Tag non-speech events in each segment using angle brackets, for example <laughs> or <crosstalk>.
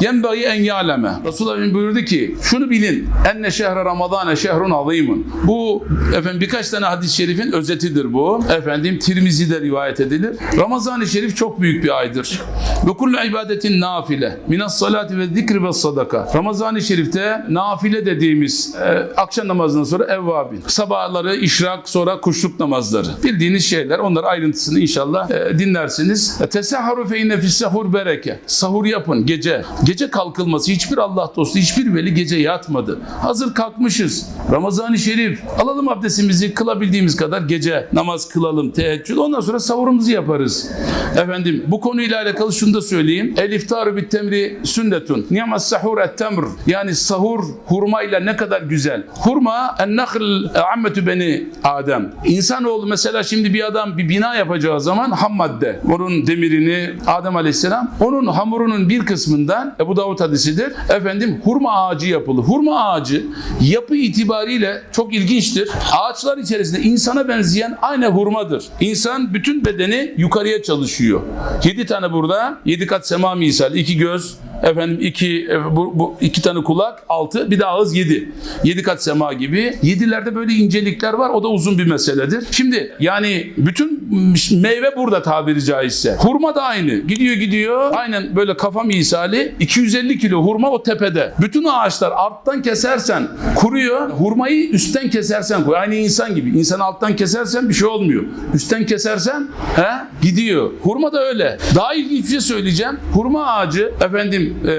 yenbagi en ya'leme. Resulullah buyurdu ki şunu bilin. Enne şehre Ramazane şehrun azimun. Bu efendim birkaç tane hadis-i şerifin özetidir bu. Efendim Tirmizi'de rivayet edilir. Ramazan-ı Şerif çok büyük bir aydır. Ve kullu ibadetin nafile. Minas salati ve zikri ve sadaka. Ramazan-ı Şerif'te nafile dediğimiz e, akşam namazından sonra evvabin. Sabahları işrak sonra kuşluk namazları. Bildiğiniz şeyler. Onlar ayrıntısını inşallah e, dinlersiniz. Tesahharu fe inne fis sahur bereke. Sahur yapın gece. Gece kalkılması hiçbir Allah dostu hiçbir veli gece yatmadı. Hazır kalkmışız. Ramazan-ı Şerif. Alalım abdestimizi kılabildiğimiz kadar gece namaz kılalım, teheccüd. Ondan sonra sahurumuzu yaparız. Efendim bu konuyla alakalı şunu da söyleyeyim. El iftaru bit temri sünnetun. Niyamas sahur et temr. Yani sahur hurma ile ne kadar güzel. Hurma en nakhl ammetu beni Adem. İnsanoğlu mesela şimdi bir adam bir bina yapacağı zaman ham madde. Onun demirini Adem Aleyhisselam onun hamurunun bir kısmından Ebu Davud hadisidir. Efendim hurma ağacı yapılır. Hurma ağacı yapı itibariyle çok ilginçtir. Ağaçlar içerisinde insana benzeyen aynı hurmadır. İnsan bütün bedeni yukarıya çalışıyor. Yedi tane burada, yedi kat sema misal, iki göz, efendim iki e, bu, bu iki tane kulak, altı, bir de ağız yedi. Yedi kat sema gibi. Yedilerde böyle incelikler var. O da uzun bir meseledir. Şimdi yani bütün meyve burada tabiri caizse. Hurma da aynı. Gidiyor gidiyor. Aynen böyle kafa misali. 250 kilo hurma o tepede. Bütün ağaçlar alttan kesersen kuruyor. Hurmayı üstten kesersen koy. Aynı insan gibi. İnsanı alttan kesersen bir şey olmuyor. Üstten kesersen he, gidiyor. Hurma da öyle. Daha ilginç bir şey söyleyeceğim. Hurma ağacı efendim e,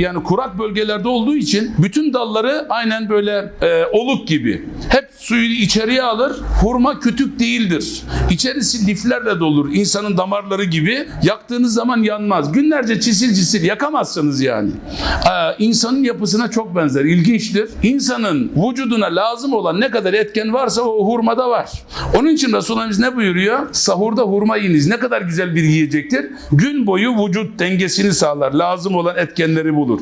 yani kurak bölgelerde olduğu için bütün dalları aynen böyle e, oluk gibi. Hep suyu içeriye alır. Hurma kütük değildir. İçerisi liflerle dolur. İnsanın damarları gibi. Yaktığınız zaman yanmaz. Günlerce çisil çisil yakamazsınız yani. Ee, insanın yapısına çok benzer. İlginçtir. İnsanın vücuduna lazım olan ne kadar etken varsa o hurmada var. Onun için Resulullah ne buyuruyor? Sahurda hurma yiyiniz. Ne kadar güzel bir yiyecektir. Gün boyu vücut dengesini sağlar. Lazım olan etkenleri bulur.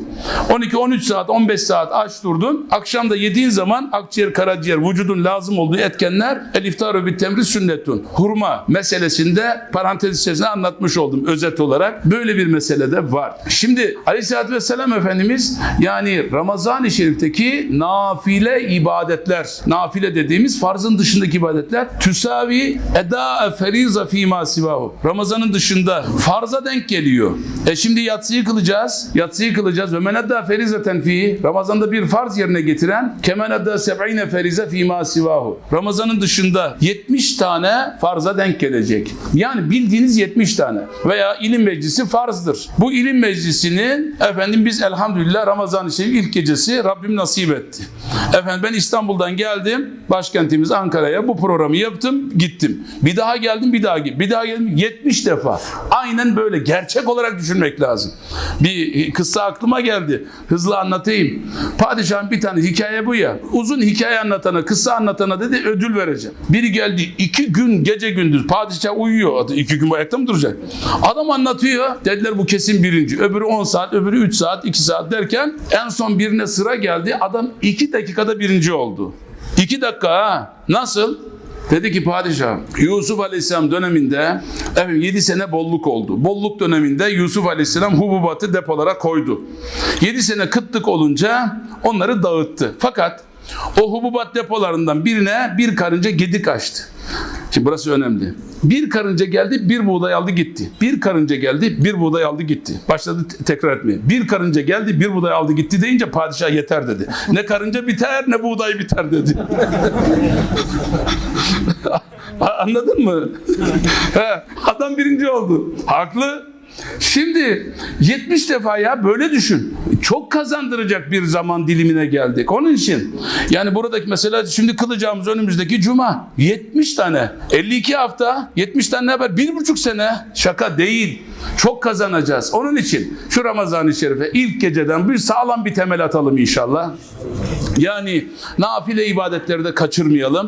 12-13 saat, 15 saat aç durdun. Akşam da yediğin zaman akciğer, karaciğer, vücudun lazım olduğu etkenler el iftaru bit temri sünnetun. Hurma meselesinde parantez içerisinde anlatmış oldum özet olarak. Böyle bir mesele de var. Şimdi Aleyhisselatü Vesselam Efendimiz yani Ramazan-ı Şerif'teki nafile ibadetler, nafile dediğimiz farzın dışındaki ibadetler tüsavi eda feriza fîmâ sivahu. Ramazanın dışında farza denk geliyor. E şimdi yatsıyı kılacağız. Yatsıyı kılacağız. Ve men edda ferizeten fi. Ramazanda bir farz yerine getiren kemen edda seb'ine ferize fîmâ sivahu. Ramazanın dışında 70 tane farza denk gelecek. Yani bildiğiniz 70 tane. Veya ilim meclisi farzdır. Bu ilim meclisinin efendim biz elhamdülillah Ramazan-ı Şerif ilk gecesi Rabbim nasip etti. Efendim ben İstanbul'dan geldim. Başkentimiz Ankara'ya bu programı yaptım. Gittim. Bir daha geldim bir daha gittim. Bir daha geldim 70 defa. Aynen böyle gerçek olarak düşünmek lazım. Bir kıssa aklıma geldi. Hızlı anlatayım. Padişahın bir tane hikaye bu ya. Uzun hikaye anlatana, kıssa anlatana dedi ödül vereceğim. Biri geldi iki gün gece gündüz. Padişah uyuyor. İki gün ayakta mı duracak? Adam anlatıyor. Dediler bu kesin birinci. Öbürü 10 saat, öbürü 3 saat, 2 saat derken en son birine sıra geldi. Adam 2 dakikada birinci oldu. 2 dakika ha. Nasıl? Dedi ki padişah Yusuf Aleyhisselam döneminde evet 7 sene bolluk oldu. Bolluk döneminde Yusuf Aleyhisselam hububatı depolara koydu. 7 sene kıtlık olunca onları dağıttı. Fakat o hububat depolarından birine bir karınca gedik açtı. Şimdi burası önemli. Bir karınca geldi, bir buğday aldı gitti. Bir karınca geldi, bir buğday aldı gitti. Başladı te- tekrar etmeye. Bir karınca geldi, bir buğday aldı gitti deyince padişah yeter dedi. Ne karınca biter, ne buğday biter dedi. <laughs> Anladın mı? <laughs> Adam birinci oldu. Haklı. Şimdi 70 defa ya böyle düşün. Çok kazandıracak bir zaman dilimine geldik. Onun için yani buradaki mesela şimdi kılacağımız önümüzdeki cuma 70 tane 52 hafta 70 tane ne haber? Bir buçuk sene şaka değil. Çok kazanacağız. Onun için şu Ramazan-ı Şerif'e ilk geceden bir sağlam bir temel atalım inşallah. Yani nafile ibadetleri de kaçırmayalım.